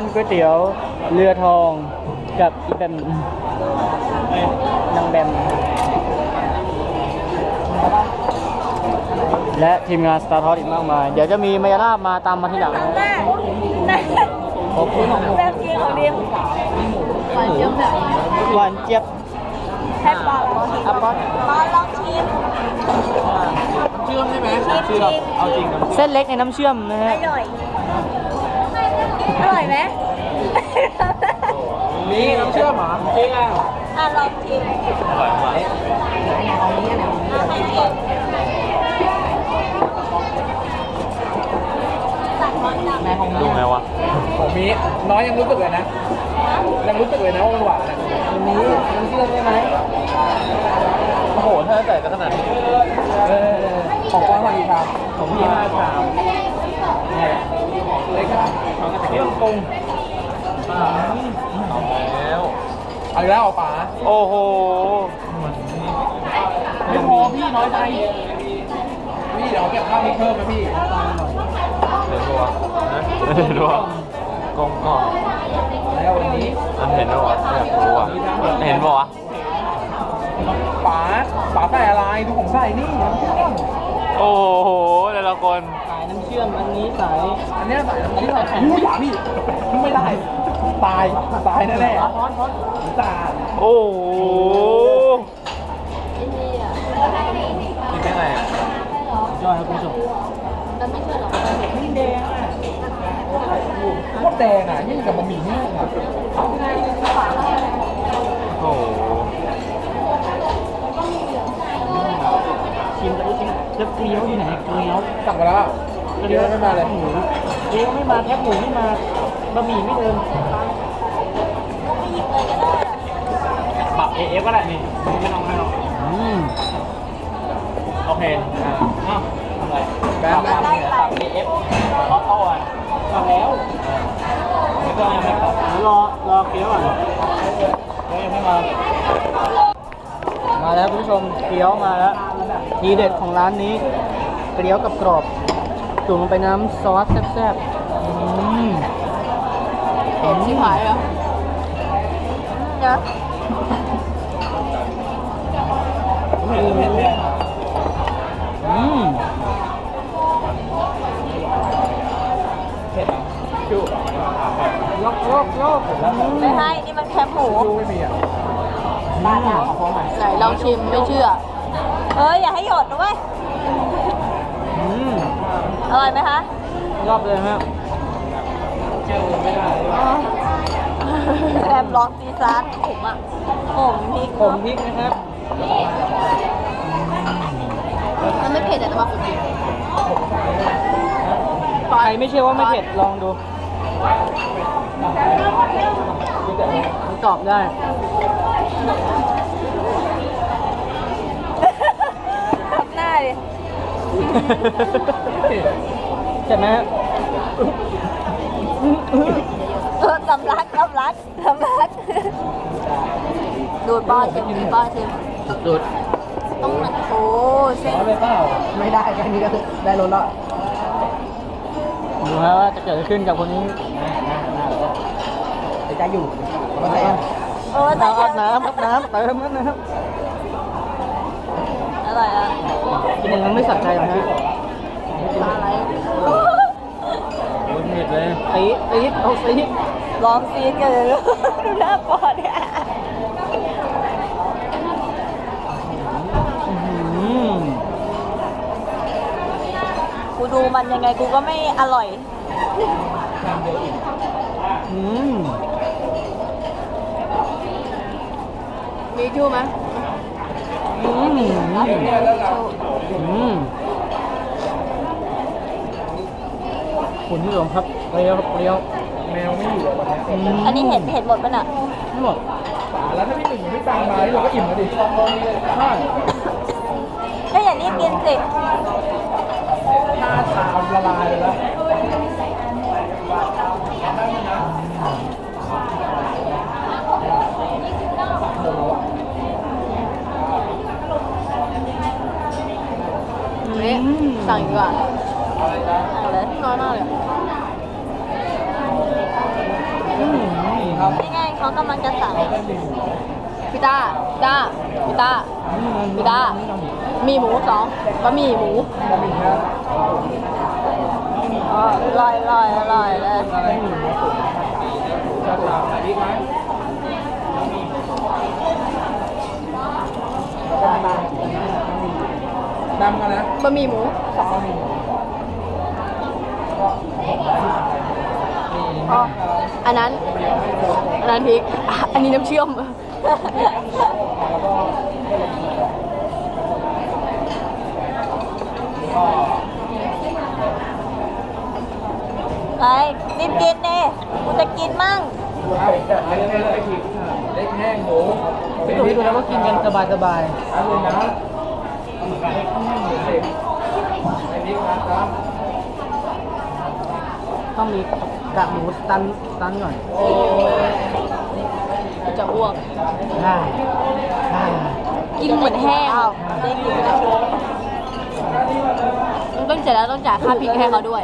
านก๋วยเตี๋ยวเรือทองกับอีแบมนางแบม และทีมงานสตาร์ทอ s อีกมากมาย เดี๋ยวจะมีมายาลาบมาตามมาทีหลังนะแม่แม่ขอบคุณแบบกินของดิมหวานเจี๊ยบแบบหวานเจี๊ยบให้ปอนลองชิมอัปปอนลองชิมเชื่อมใช่ไหมชิมชิมเอาจริงเส้นเล็กในน้ำเชื่อมนะฮะร่อย อร่อยไหมนี่น้ำเชื่อมเหรอจริงอะอะลองชิมอร่อยมากอะให้ชิมตัดมันจับดูไงวะผมมีน้อยยังรู้สึกเลยนะยังรู้สึกเลยนะว่ามันหวานอะวันนี้น้ำเชื่อมได้ไหมโอ้โหถ้าใส่กันขนาดนี้เออของกว้างกว่ากี่ชามของพี่ห้าชาม เล็กอะเอากระเทียมปรุงเอาแล้วเอาอีกแล้วเหรอป๋าโอ้โห ไม่พอพี่น้อยไปพี่เดี๋ยวเก็บข้าวนี้เพิ่มนะพี่เดี๋ยวดูอะเดี๋ยวดูอะกองกองแล้ววันนี้มันเห็นหมวะอยากรู้อะเห็นปะวะป๋าป๋าใส่อะไรดูผมใส่นี่โอ้โหแต่ละคนสาย น้ำเชื่อมอันนี้สายอันเนี้ยใส่น้ำจิ้มอู้อย่าพี่ไม่ได้ ตาย ตายแน่ๆร้อนร้อนตายโอ้โหกินได้ไงอะยอดครับคุณผู้ชมนี่แดงอะโคตรแดงอะยิ่งกับบะหมี่แห้งอะโอ้โหชิมกันดูชิมแล้วเกลียวอยู่ไหนเกลียวสั่งมาแล้วอะ เดี๋ยวไม่มาเลยหมูเกลียวไม่มาแคบหมูไม่มาบะหมี่ไม่เดินไม่หยิบเลยก็ได้ปรับ AF ก็ได้นี่ไม่ต้องไม่ต้องอืมโอเคอ่าอ้าวทำอะไรแบนแบนได้ไป AF รอเข้าอะมาแล้วไม่ต้องยังไม่เข้ารอรอเกลียวอะเดี๋ยวยังไม่มามาแล้วคุณผู้ชมเกี๊ยวมาแล้วทีเด็ดของร้านนี้เกี๊ยวกับกรอบ จุ่มลงไปน้ำซอสแซ่บๆอืมเห็นชิบหายเหรอเดี๋ยวอืมชูยกยกยกไม่ให้ นี่มันแคบหมูชูไม่มีอะบ้านของของใหม่ไหนลองชิมไม่เชื่อ เอ้ยอย่าให้หยดนะเว้ย อืมอร่อยไหมคะรอบเลยฮะแคบร้อนซีซาร์ผมอะผมพริกผมพริกนะครับมันไม่เผ็ดแต่ว่าผมพริกใครไม่เชื่อว่าไม่เผ็ดลองดูมันตอบได้ ทำหน้าดิ ใช่ไหมฮะเออสำลักสำลักสำลักดูดป้อนชิมดูดป้อนชิมสุดต้องหนักโอ้เส้นร้อนเปล่าไม่ได้แค่นี้ก็ได้รถล้วดูฮะว่าจะเกิดอะไรขึ้นกับคนนี้ใจอยู่มาใส่เออแต่เอาเยอาอะบน้ำอาบน้ำเติมนั่น นะครับอร่อยอะกินอย่างนั้นไม่สะใจหรอกฮะปลาอะไรโอ้เผ็ดเลยตีดตีดเอาตีดลองซีดกันเลยลูกดูหน้าปอดเนี่ยอื้อหือกูดูมันยังไงกูก็ไม่อร่อย อืมมีชูไหม อืมอืมคุณผู้ชมครับเปรี้ยวครับเปรี้ยวแมวไม่อยู่วันนี้อันนี้เห็นเห็นหมดป่ะน่ะไม่หมดป๋าแล้วถ้าพี่หนึ่งยังไม่ตามมาที่เราก็อิ่มแล้วดิใช่ก็อย่ารีบกินสิหน้าชามละลายเลยแล้ว สั่งดีกว่าสั่งเลยน้อยมากเลยนี่ไงเขากำลังจะสั่งพี่ต้าพี่ต้าพี่ต้าพี่ต้ามีหมูสองบะหมี่หมูอ๋ออร่อยอร่อยอร่อยเลย ดำกันนะบะหมี่หมูสองอ๋ออันนั้น อันนั้นพริกอะอันนี้น้ำเชื่อม ไปรีบกินดิกูจะกินมั่งเล็กแห้งหมูพี่ดูดูแล้วก็กินกันสบายส บายอันเลยนะไอ้นี่ครับๆต้องมีกากหมูตันตันหน่อยจะอ้วกได้ได้กินเหมือนแห้งได้กินต้องเสร็จแล้วต้องจ่ายค่าพริกให้เขาด้วย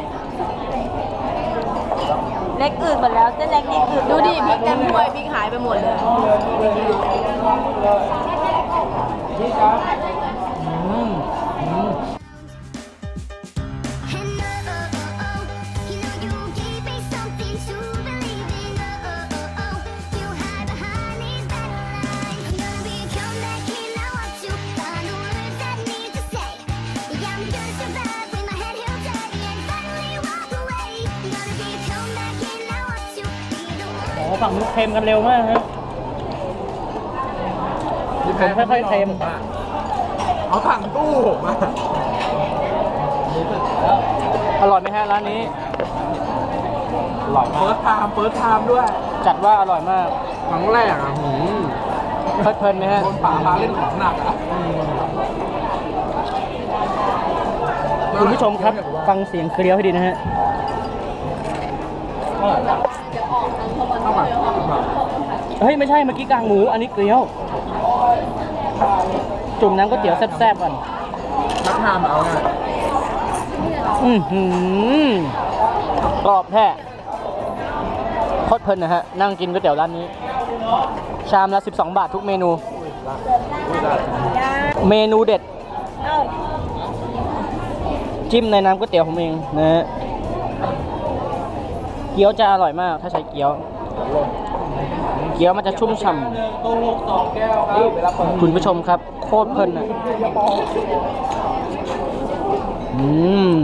เล็กอื่นหมดแล้วเส้นเล็กนี่อื่นดูดิพริกเต็มถ้วยพริกหายไปหมดเลย กันเร็วมากฮะผมค่อยๆเค็มเอาถังตู้ผมมาอร่อยไหมฮะร้านนี้หลอกเฟิร์สไทม์เฟิร์สไทม์ด้วยจัดว่าอร่อยมากครั้งแรกอะหืมเพลิดเพลินไหมฮะ คนป่าพาเล่นของหนักอะคุณผู้ชมครับ ฟังเสียงเกลียวให้ดีนะฮะเข้ามา เฮ้ยไม่ใช่เมื่อกี้กลางหมู อันนี้เกลียว จุ่มน้ำก๋วยเตี๋ยวแซ่บๆก่อนนักทามเอาไงอือหือกรอบแท้โคตรเพลินนะฮะ นั่งกินก๋วยเตี๋ยวร้านนี้ ชามละ 12 บาททุกเมนู เมนูเด็ดเอ้าจิ้มในน้ำก๋วยเตี๋ยวผมเองนะฮะเกี๊ยวจะอร่อยมากถ้าใช้เกี๊ยว เกี๊ยวมันจะชุ่มฉ่ตู้ลูกสองแก้วครับเวลาเปิดำคุณผู้ชมครับ โคตรเพลินอะอืม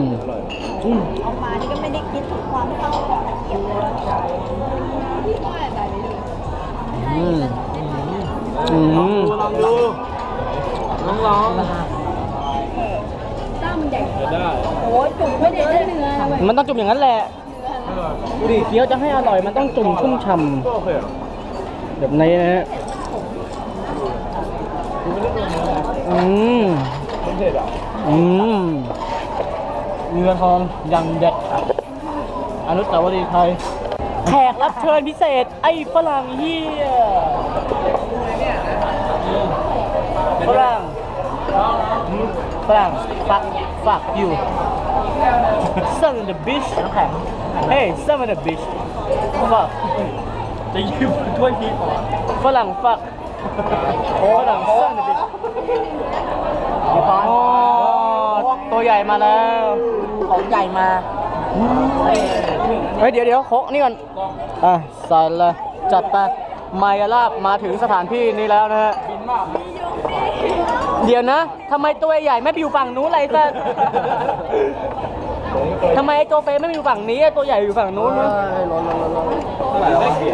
ออกมานี่ก็ไม่ได้กินความเข้าของเกี๊ยวเลยอืมอืมลองดูลองลองได้โอ้ยจุ่มไม่ได้เนื้อมันต้องจุ่มอย่างนั้นแหละดูดิเกี๊ยวจะให้อร่อยมันต้องจุ่มชุ่มฉ่ก็โอเคเหรอำ แบบนี้นะฮะอืมมันเผ็ดอะอืมเนื้อทองยังเด็ดอนุสาวรีย์ไทยแขกรับเชิญพิเศษ ไอ้ฝรั่งเฮียฝรั่งฝรั่งฟักฟักอยู่ son of the bitch น้ำแข็ง hey son of the bitch fuck จะยืมถ้วยพีก่อนฝรั่งฟักฝรั่ง son of the bitch โอ้ตัวใหญ่มาแล้วของใหญ่มาเฮ้ยเดี๋ยวเดี๋ยวโคกนี่ก่อนอะใส่เลยจัดไปมายาลาบมาถึงสถานที่นี้แล้วนะฮะเดี๋ยวนะทำไมตัวใหญ่ไม่ไปอยู่ฝั่งนู้นเลยสัส ทำไมไอ้โจเฟไม่ไปอยู่ฝั่งนี้อะตัวใหญ่อยู่ฝั่งนู้นวะ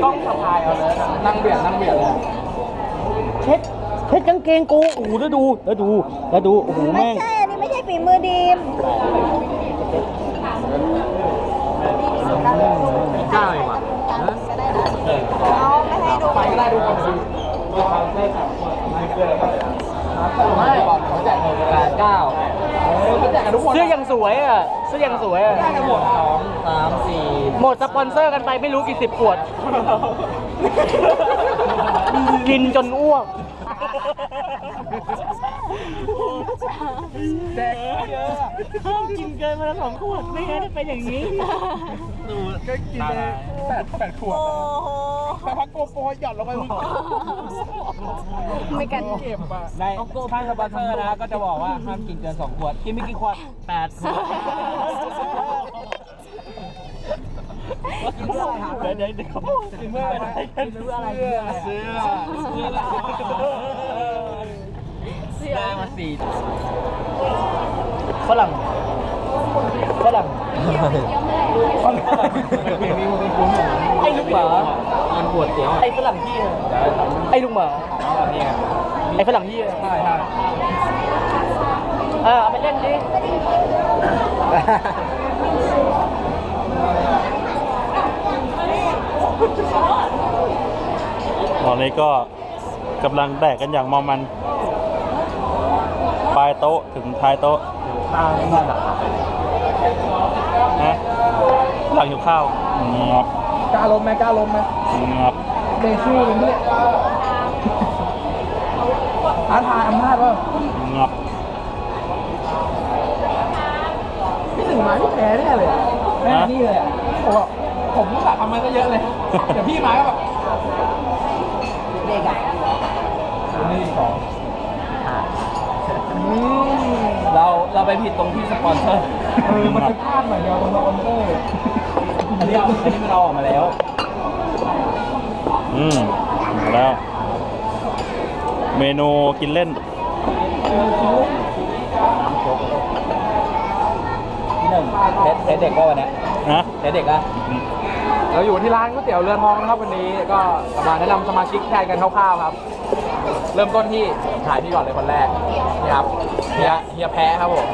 ต้องสะพายเอาเลยนั่งเบียดนั่งเบียดเลยเช็ดเช็ดกางเกงกูโอ้โหแล้วดูแล้วดูแล้วดูโอ้โหไม่แม่งใช่อันนี้ไม่ใช่ฝีมือดีมกล้าอีกว่ะเอาไม่ให้ดูไปก็ได้ดูก่อนสิไม่เขาแจกหนึ่งแปดเก้า เขาแจกกันทุกคนเสื้อยังสวยอะเสื้อยังสวยอะได้กันหมดสองสามสี่หมดสปอนเซอร์กันไปไม่รู้กี่สิบขวด กินจนอ้วก ห้ามกินเกินมาละสองขวดไม่งั้นจะเป็นอย่างนี้ก็กินไปแปดแปดขวดโอ้โหสักพักโกโปรหย่อนลงไปไม่กันเก็บอะในทางสปอนเซอร์นะก็จะบอกว่าห้ามกินเกินสองขวดกินไม่กี่ขวดแปดขวดกินเพื่ออะไรครับเดี๋ยวเดี๋ยวกินเพื่ออะไรกินเพื่ออะไรเสื้อเสื้อ เสื้อได้มาสี่ฝรั่งฝรั่งไอ้ลูกหมามันปวดเสียวไอ้ฝรั่งที่ไอ้ลูกหมานี่ไงไอ้ฝรั่งที่ใช่ใช่เออเอาไปเล่นดิตอนนี้ก็กำลังแดกกันอย่างเมามัน ปลายโต๊ะถึงท้ายโต๊ะตามนี่แหละนะหลังอยู่ข้าวงับกล้าล้มไหมกล้าล้มไหมงับเดชูเลยเนี่ยท้าทายอำนาจว่างับพี่หนึ่งมาที่แพ้แน่เลยอะแม่นี่เลยอะผมบอกผมรู้จักทำมาก็เยอะเลยเดี๋ยวพี่มาก็แบบ ผิดตรงที่สปอนเซอร์เออมันเป็นพลาดหน่อยเดียวตรงเราคอนเตอร์อันนี้เอาอันนี้มันเราออกมาแล้วอืมมาแล้ว เมนูกินเล่นที่หนึ่งเทสเทสเด็กก็วันนี้นะเทสเด็กอะเราอยู่ที่ร้านก๋วยเตี๋ยวเรือทองนะครับวันนี้ก็จะมาแนะนำสมาชิกแทนกันคร่าวๆครับ เริ่มต้นที่ถ่ายพี่ก่อนเลยคนแรกนี่ครับเฮียเฮียแพ้ครับผม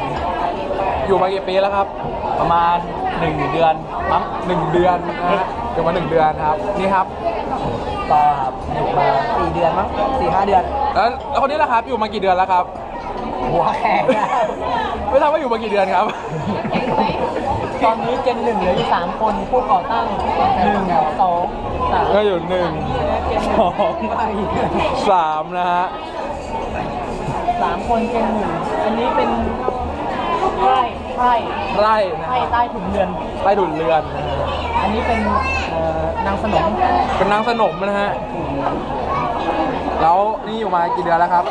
อยู่มากี่ปีแล้วครับ ประมาณหนึ่งเดือนมั้งหนึ่งเดือนนะฮะอยู่มาหนึ่งเดือนครับนี่ครับต่อครับอยู่มาสี่เดือนมั้งสี่ห้าเดือน แล้วแล้วคนนี้ล่ะครับอยู่มากี่เดือนแล้วครับ หัวแข็ง ไม่ทราบว่าอยู่มากี่เดือนครับ ตอนนี้เจนหนึ่งเหลืออยู่สามคนผู้ก่อตั้งหนึ่งสองสามก็อยู่หนึ่งสองไปสามนะฮะสามคนเจนหนึ่งอันนี้เป็นไร่ไร่ไร่นะไร่ฮะใต้ถุนเรือนไร่ดุลเรือนนะฮะอันนี้เป็นเอ่อนางสนมเป็นนางสนมนะฮะแล้วนี่อยู่มากี่เดือนแล้วครับ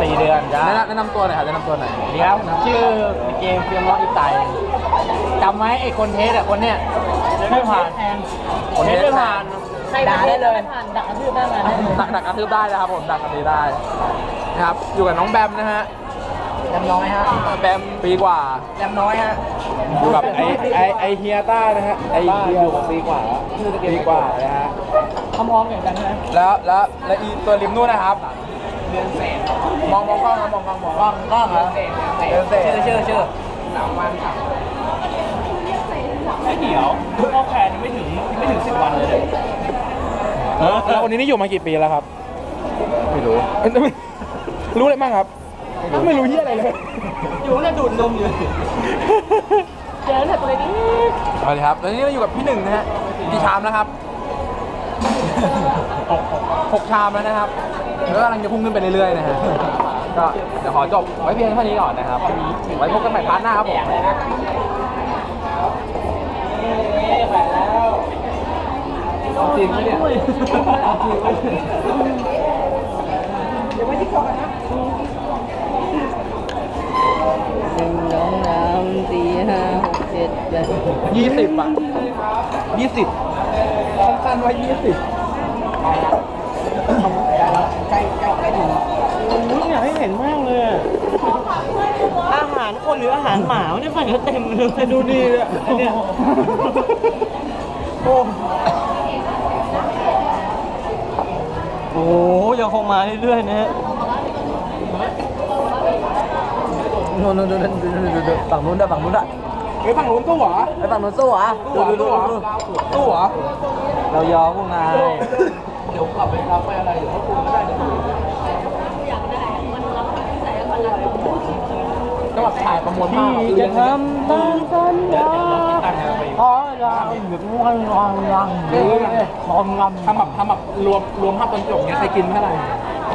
สี่เดือนจ้าแนะนำแนะนำตัวหน่อยครับแนะนำตัวหน่อยเดี๋ยวชื่อเกมเฟียมล็อกอีไต จำไว้ไอ้คนเทสอะคนเนี้ยไม่ผ่านเทสไม่ผ่านด่าได้เลยผ่านด่ากระทืบได้ไหมดักดักกระทืบได้นะครับผมดักกระทืบได้นะครับอยู่กับน้องแบมนะฮะแรมน้อยฮะแบมปีกว่าแรมน้อยฮะอยู่กับไอไอไอเฮียต้านะฮะไอเฮียปีกว่าปีกว่านะฮะพร้อมๆกันนะแล้วแล้วแล้วอีตัวริมนู่นนะครับเดือนเศษมองมองกล้องนะมองกล้องมองกล้องก็เหรอเดือนเศษชื่อชื่อชื่อสามวันสาม ไม่เดี๋ยวเข้าแคนไม่ถึงไม่ถึงสิบวันเลยเลยแล้ววันนี้นี่อยู่มากี่ปีแล้วครับ ไม่รู้ รู้อะไรบ้างครับ ไม่รู้เฮียอะไรเลย อยู่เนี่ยดูดนมอยู่เจอเนี่ยตัวเล็กสวัสดีครับแล้วนี่เราอยู่กับพี่หนึ่งนะฮะกี่ชามแล้วครับหกชามแล้วนะครับแล้วกำลังจะพุ่งขึ้นไปเรื่อยๆนะฮะ ก็เดี๋ยวขอจบไว้เพียงเท่านี้ก่อนนะครับ ไว้พบกันใหม่พาร์ทหน้าครับผม เอาจริงไหมเนี่ยหนึ่งสองสามสี่ห้าหกเจ็ดแปดยี่สิบอะยี่สิบสั้นๆไว้ยี่สิบใจใจใจถึงอยากให้เห็นมากเลย อาหารคนหรืออาหารหมาเนี่ยมันก็เต็มเลยดูดีเลยเนี่ยโอ้ โหยังคงมาเรื่อยๆนะฮะโน่นโน่นโน่นฝั่งนู้นด้วยฝั่งนู้นด้วยเฮ้ยฝั่งนู้นตู้เหรอไปฝั่งนู้นสู้เหรอะตู้เหรอตู้เหรอตู้เหรอเรายอพวกนายเดี๋ยวกลับไปทำไปอะไรเดี๋ยวเขาคุยไม่ได้เดี๋ยวจังหวัดถ่ายประมวลภาพที่จะทำตามสัญญาขอเราหยุด วันวันวันนี้พร้อมงำทำแบบทำแบบรวมรวมภาพตอนจบเนี้ยใครกินเท่าไหร่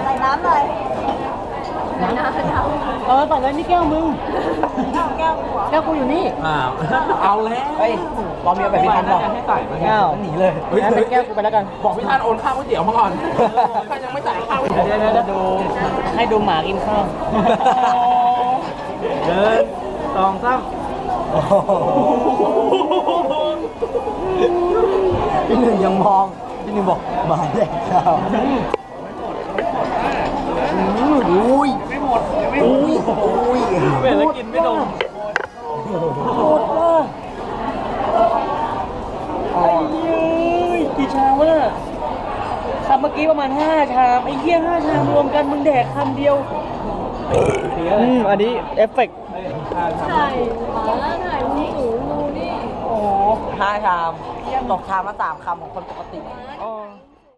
ใส่น้ำหน่อยเออต่อเลยนี่แก้วมึงแก้วแก้วกูอยู่นี่อ่าเอาแล้วเฮ้ยบอมมีเอาแบบพี่ทันบอกให้ใส่มาแก้วหนีเลยงั้นเป็นแก้วกูไปแล้วกัน บอกพี่ทันโอนค่าก๋วยเตี๋ยวมาก่อนถ้ายังไม่จ่ายค่าก๋วยเตี๋ยวเดี๋ยวเดี๋ยวเดี๋ยวดู ให้ดูหมากินข้าวเดินสองสาม พี่หนึ่งยังมอง พี่หนึ่งบอกหมาแดกข้าวอุ้ยไม่หมดไม่หมดอุ้ยอุ้ยเว้ยแล้วกินไม่ลงหมดว่ะไอ้เย้ยกี่ชามวะน่ะทำเมื่อกี้ประมาณ5ชาม ไอ้เหี้ย5ชามรวมกันมึงแดกคำเดียวอืมอันนี้เอฟเฟกต์ ถ่ายหมาถ่ายหมูหมูนี่ โอ้โหห้าชามตกชามละสามคำของคนปกติหมา